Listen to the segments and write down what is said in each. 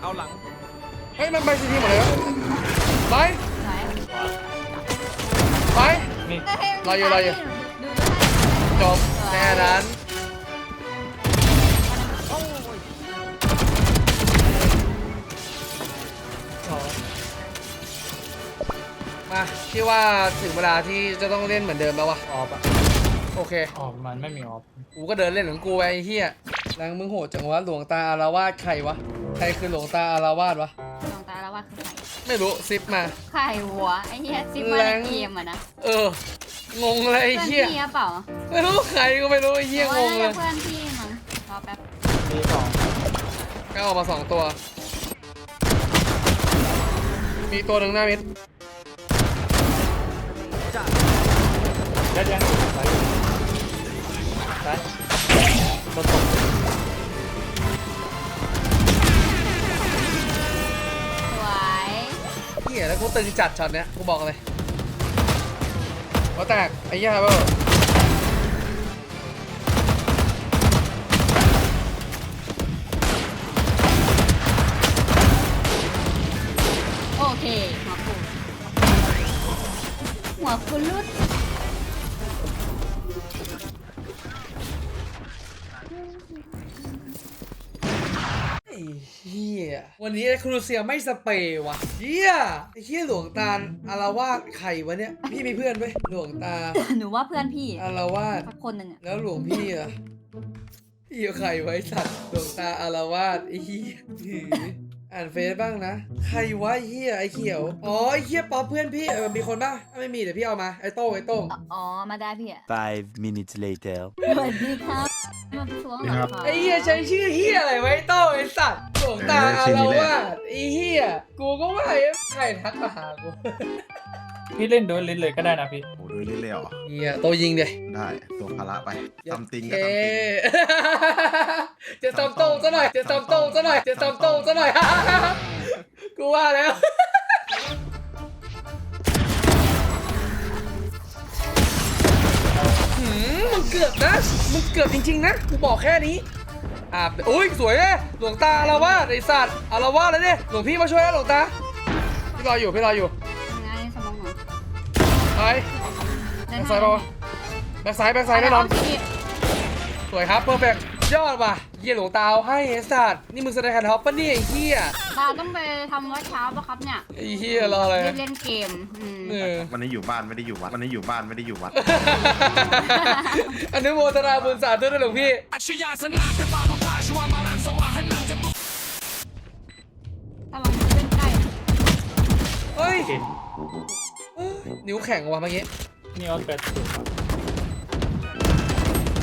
เอาหลังเฮ้ยมันไปซีทีหมดเลยวะไปไหนไปนี่รออยู่รออยู่ดูจบแค่นั้นมาพี่ว่าถึงเวลาที่จะต้องเล่นเหมือนเดิมแล้ววะออฟอะโอเคออกมันไม่มีออฟกูก็เดินเล่นของกูไปไอ้เหี้ยนางมึงโหดจังวะหลวงตาอารวาสใครวะ ใครคือหลวงตาอารวาสวะ ดวงตาแล้วว่าคือใครไม่รู้ซิปมา ใครหัวไอ้เหี้ยซิปมาแรในง เกมอะนะเออ งงเลยไอ้เพื่อนเหี้ยพี่หรือเปล่าไม่รู้ใครก็ไม่รู้ไอ้เหี้ยว่างงเลน่าย จะเพื่อนพี่มั้งรอแป๊บมีสองก็ออกมาสองตัว มีตัวหนึ่งหน้ามิดยัดยังไปไปรถตกสวย เหี้ยแล้วกูตึงจัดช็อตเนี้ยกูบอกเลยว่าแตกไอ้เหี้ยครับเบอโอเคหัวคุณหัวคุณรุด ยวันนี้ไอ้ครูเซียไม่สเปรย์ว่ะเหี้ยไอ้เหี้ยหลวงตาอารวาสใครวะเนี่ย พี่มีเพื่อนไหมหลวงตาหนูว่าเพื่อนพี่อารวาสสักคนหนึ่งอะแล้วหลวงพี่อะพี่เอาใครไว้สัตว์หลวงตาอารวาสไอ้เหี้ยหื ออ่านเฟซบ้างนะ ใครวะไอ้เหี้ยไอ้เขียว อ๋อไอ้เหี้ยป๊อปเพื่อนพี่เออมีคนป่ะถ้าไม่มีเดี๋ยวพี่เอามาไอ้โต้งไอ้โต้งอ๋อ มาได้พี่อะ Five minutes later. สวัสดีครับ มาประท้วงเหรอครับไอ้เหี้ยใช้ชื่อเหี้ยอะไรไว้โต้งไอ้สัตว์หลวงตาอารวาสไอ้เหี้ยกูก็ว่าไอ้ใครทักมาหากู พี่เล่นโดยลิ้นเลยก็ได้นะพี่ โอ้ดูเรื่อยๆเหรอเหี้ยโตยิงเดี๋ยได้ตัวภาระไปทำติงก็เอ๊ทำติง จะทำโต้งซะหน่อย จะทำโต้งซะหน่อย จะทำโต้งซะหน่อย กูว่าแล้ว หืมมึงเกือบนะ มึงเกือบจริง ๆ นะ กูบอกแค่นี้ อ่าอุ้ย สวยเลยหลวงตาอารวาสไอสัตว์อารวาสเลยเนี่ยหลวงพี่มาช่วยแล้วหลวงตา พี่รออยู่ พี่รออยู่ บ็นคไซด์ปะวะแบ็คไซด์แบ็คไซด์แน่นอน สวยครับเพอร์เฟกยอดว่ะ เยี่ยหลวงตาเอาให้ไอ้สัตว์นี่มึงแสดงคันท็อปปะเนี่ยไอ้เหี้ยตาต้องไปทำวัดเช้าปะครับเนี่ยไอ้เหี้ยรออะไรเล่นเล่นเกมอืมเออวันนี้อยู่บ้านไม่ได้อยู่วัดวันนี้อยู่บ้านไม่ได้อยู่วัดอนุโมทนาบุญสาธุด้วยหลวงพี่ระวังเล่นใกล้เฮ้ยกินเอ้ย นิ้วแข็งว่ะเมื่อกี้ นี่ออฟแปดสิบ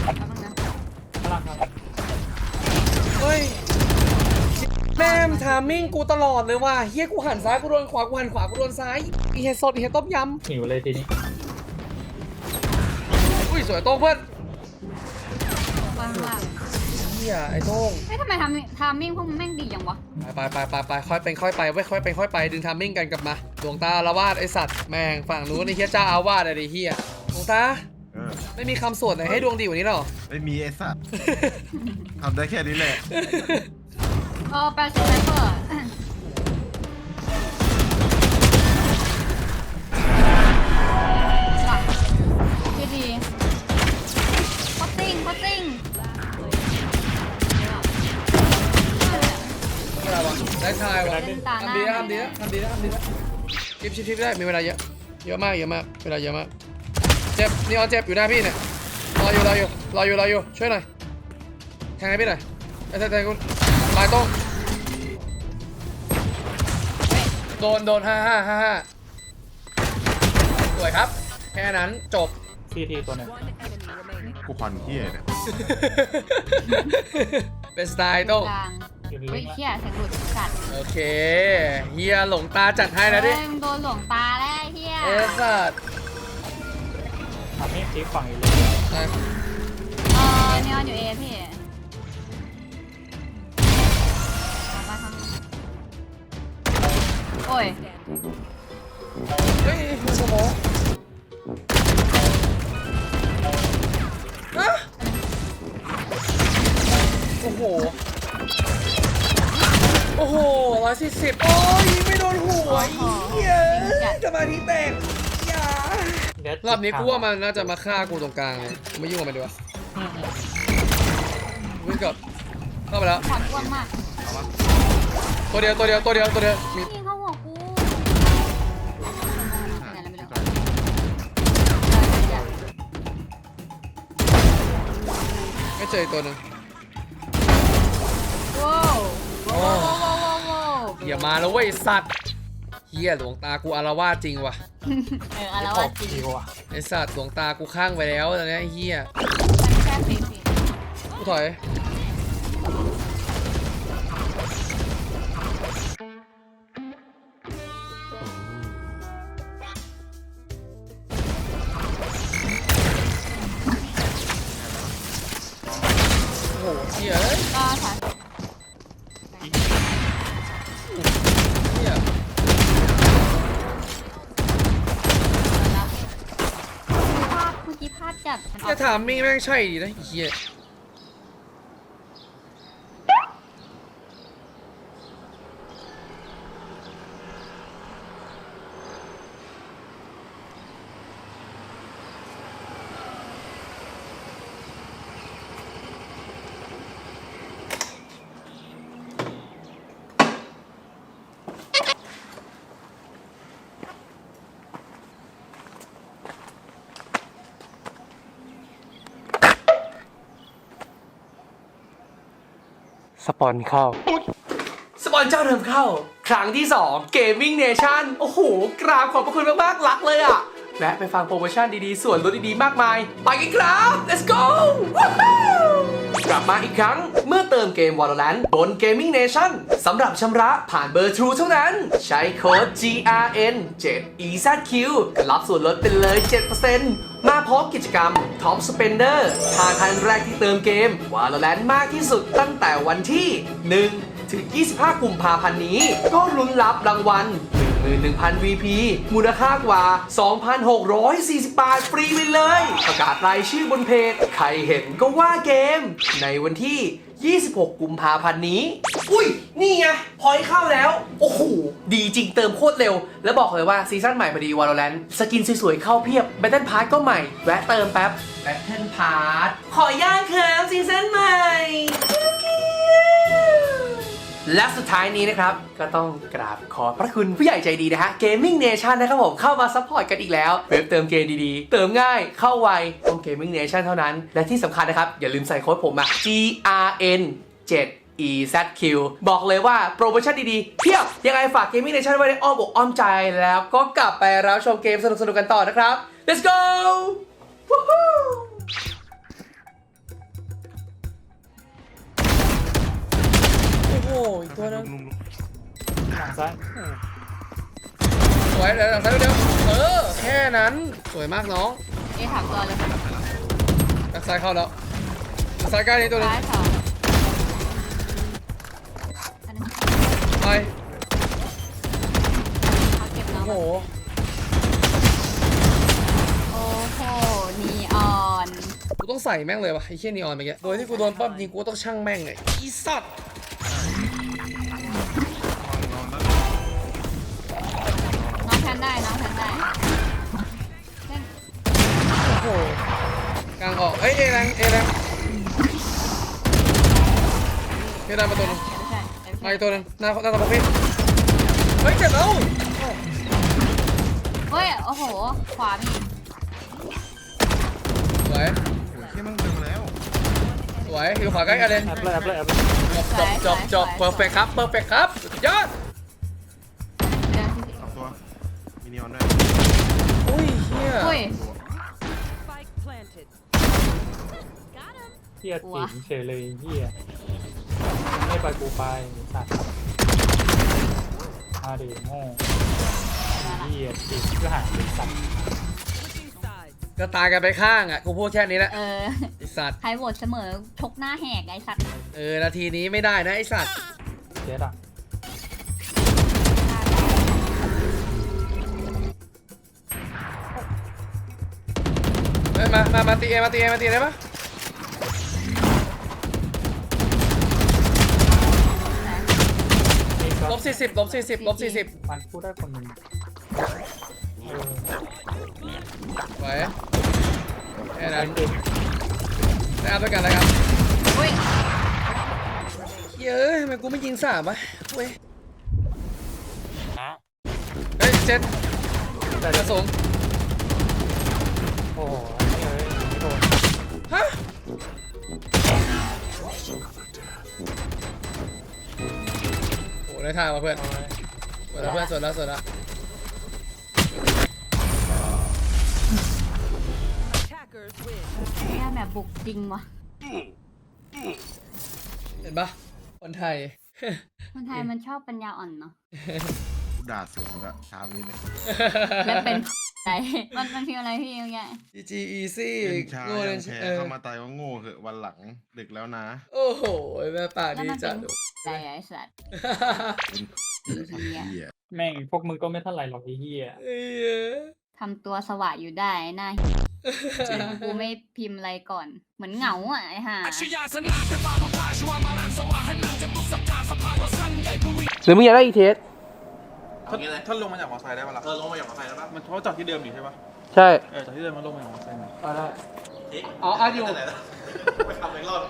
ระวังนะพลังครับเฮ้ย แม่มทามมิ่งกูตลอดเลยว่ะเฮียกูหันซ้ายกูโดนขวากูหันขวากูโดนซ้ายอีเฮดสดอีเฮดต้มยหิวเลยทีนี้ำอุ้ยสวยโต้งเพื่อนว่างว่าง เฮียไอ้โต้งเฮ้ยทำไมทำทามมิ่งพวกมึงแม่งดีอย่างวะไปไปไปไปไปค่อยเป็นค่อยไปเว้ยค่อยเป็นค่อยไปดึงทามมิ่งกันกลับมาหลวงตาละวาดไอสัตว์แม่งฝั่งนู้นไอ้เฮียเจ้าอาวาสอะไรเฮียหลวงตาเออไม่มีคำสวดไหนให้ดวงดีกว่านี้หรอ ไม่มีไอ้สัตว์ ทำได้แค่นี้แหละ เออแปดสิบไซเฟอร์ ดีนะทำดีนะทำดีนะชิปชิปชิปได้มีเวลาเยอะเยอะมากเยอะมากเวลาเยอะมากเจ็บนี่ออนเจ็บอยู่หน้าพี่เนี่ยรออยู่รออยู่รออยู่รออยู่ช่วยหน่อยแทงให้พี่หน่อยไอ้แทงแทงกูลายตรงโดนโดนห้าห้าห้าห้าสวยครับแค่นั้นจบซีทีตัวหนึงกูควันเที่ยเนี่ย เป็นสไตล์โต้งกลางอยู่ เฮ้ลิ้ยนละเชี่ยเสียงหลุดสัตว์โอเคเฮียหลงตาจัดให้แล้วดิเฮ้ยมึงโดนหลวงตาแล้วไอ้เฮียเอสัตว์ทำให้คลิปฝั่งอยู่เลยอะเออเนียนอยู่เอพี่เอามาทำโอ้ยเฮ้ยสมองอะโอ้โห โอ้โหร้อยสี่สิบโอ้ยยิงไม่โดนหัวไอ้เหี้ยสมาธิแตกอย่าเดี๋ยวรอบนี้กูว่ามันน่าจะมาฆ่ากูตรงกลางเลยกูไม่ยุ่งกับมันดีกว่าอืมวิ่งกลับเข้าไปแล้วขอนอ้วนมากตัวเดียวตัวเดียวตัวเดียวตัวเดียวมีพี่เข้าหัวกูไหนแล้วไม่รู้ไม่เจออีกตัวหนึ่งว้าวว้าวว้าวว้าวว้าว อย่ามาแล้วเว้ยสัตว์เฮียหลวงตากูอารวาสจริงว่ะเอออะไรวะจริงดีกว่าไอสัตว์หลวงตากูข้างไปแล้วตอนนี้ไอ้เฮียแค่ฟิฟิกูถอยามมิ่งแม่งใช่ดีนะเฮีย สปอนเข้า สปอนเจ้าเดิมเข้า ครั้งที่ 2 Gaming Nation โอ้โห กราบขอบพระคุณมากๆรักเลยอะแวะไปฟังโปรโมชั่นดีๆ ส่วนลดดีๆ มากมาย ไปกันครับ let's go กลับมาอีกครั้งเมื่อเติมเกม Valorant บน Gaming Nation สำหรับชำระผ่านเบอร์ True เท่านั้น ใช้โค้ด GRN 7 EZQ รับส่วนลดไปเลย 7% พร้อมกิจกรรม Top Spender ถ้าท่านแรกที่เติมเกมวาโลแรนมากที่สุดตั้งแต่วันที่ 1 ถึง 25 กุมภาพันธ์นี้ ก็ลุ้นรับรางวัล11,000 VP มูลค่ากว่า 2,640 บาทฟรีไปเลย ประกาศรายชื่อบนเพจ ใครเห็นก็ว่าเกม ในวันที่ 26 กุมภาพันธ์นี้ อุ้ย นี่ไง พอยเข้าแล้ว โอ้โห ดีจริงเติมโคตรเร็ว แล้วบอกเลยว่าซีซั่นใหม่พอดี Valorant สกินสวยๆ เข้าเพียบ Battle Pass ก็ใหม่ แวะเติมแป๊บ Battle Pass ขอย่างครับซีซั่นใหม่ และสุดท้ายนี้นะครับ ก็ต้องกราบขอบพระคุณผู้ใหญ่ใจดีนะฮะ Gaming Nation นะครับผมเข้ามาซัพพอร์ตกันอีกแล้วเว็บเติมเกมดีๆ เติมง่ายเข้าไวต้อง Gaming Nation เท่านั้น และที่สำคัญนะครับ อย่าลืมใส่โค้ดผมอะ GRN 7 EZQ บอกเลยว่าโปรโมชั่นดีๆ เพียบ ยังไงฝาก Gaming Nation ไว้ในอ้อมอกอ้อมใจแล้วก็กลับไปรับชมเกมสนุกๆกันต่อนะครับ let's go โอ้โหอีกตัวนึงลุงทางซ้ายสวยเดี๋ยวเดี๋ยวเดี๋ยวเออแค่นั้นสวยมากน้องเอถามตัวเลยดักซ้ายเข้าแล้วดักซ้ายใกล้นี้ตัวหนึงซ้ายสองอันนี้ไปเอาเก็บน้องโอ้โหโอ้โหนีออน กูต้องใส่แม่งเลยวะไอ้เชี่ยนีออนเมื่อกี้โดยที่กูโดนป้อมยิงกูก็ต้องช่างแม่งไงอีสัตว์ ออกเอ้ยเอแรงเอแรงเอแรงมาตัวหนึงไม่ใช่ไม่มาใช่อีกตัวหนึงหน้าหน้าตาประเภทเฮ้ยเจ็บแล้วเฮ้ย โอ้โห ขวามีสวยโอ้ยที่มันดึงแล้วสวยอยู่ขวาใกล้กันเลยแอปเลยแอปเลยแอปเลยจบจบจบจบเพอร์เฟกครับเพอร์เฟกครับสุดยอดเดินที่สองตัว มีนีออนด้วยอุ้ยเฮียอุ้ย เฮียกลัวติ๋มเฉยเลยเฮียไม่ไปกูไปสัตว์มาดิโง่เฮียติ๋มก็หายไปสัตว์ Switching sides. ก็ตายกันไปข้างอะกูพูดแค่นี้แหละเออไอสัตว์ใครโหวตเสมอชกหน้าแหกไอ้สัตว์เออนาทีนี้ไม่ได้นะไอสัตว์เจ๊ดอะเฮ้ยมา มา มาตีเอมาตีเอมาตีได้ปะ ลบสี่สิบลบสี่สิบลบสี่สิบมันพูดได้คนหนึ่งเออไหวแค่นั้นนะครับด้วยกันนะครับอุ้ยเย้ยทำไมกูไม่ยิงสามวะเว้ยเฮ้ยเจ็ดแต่กระสุนโอ้โหไม่เลยไม่โดนฮะโอ้ ได้ทางมาเพื่อนเอาไว้สวยแล้วเพื่อนสวยแล้วสวยแล้ว Attackers win. แค่แบบบุกจริงวะเห็นปะคนไทย คนไทยมันชอบปัญญาอ่อนเนาะ กูด่าสวนก็เช้านี้เลย แล้วเป็น ใจมันมันคืออะไรพี่เมื่อกี้ GG easy เป็นชาโง่ยัเลยงแพ้เออเข้ามาตายว่าโง่เหอะวันหลังดึกแล้วนะ โอ้โหแม่ปากแล้วดีมันจัเป็ดนใจไอ้สัตว์เป็นเหี้ยเหี้ยแม่งพวกมึงก็ไม่เท่าไหร่หรอกไอ้เหี้ย เอ้ยทำตัวสวะอยู่ได้หน้าจริงกูไม่พิมพ์อะไรก่อน เหมือนเหงาอะไอ้ห่าหรือมึงอยากได้อีเทส ถ้าถ้าลงมาจากมอเตอร์ไซค์ได้ปะล่ะเออลงมาจากมอเตอร์ไซค์ได้ปะมันเพราะว่าจอดที่เดิมอยู่ใช่ปะใช่เออจอดที่เดิมมันลงมาจากมอเตอร์ไซค์มาเอาได้อ๋ออะอยู่ไปทำอีกรอบ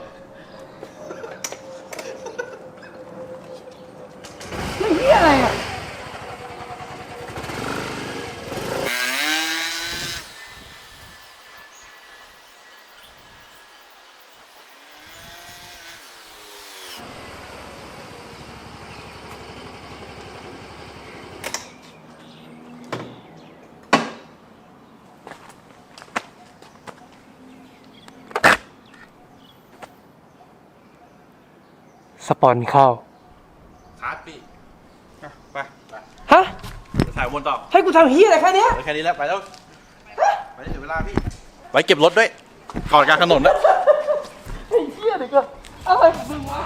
สปอนเข้าคัดพี่อะไปไปฮะถ่ายวนต่อให้กูทำเฮียอะไรแค่นี้แค่นี้แล้วไปแล้วไปเสียเวลาพี่ไปเก็บรถด้วยก่อนการถนนนะ ไอ้เฮียเด็กอะอะไรของมึงวะ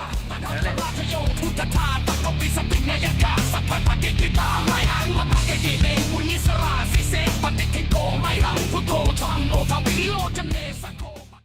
Look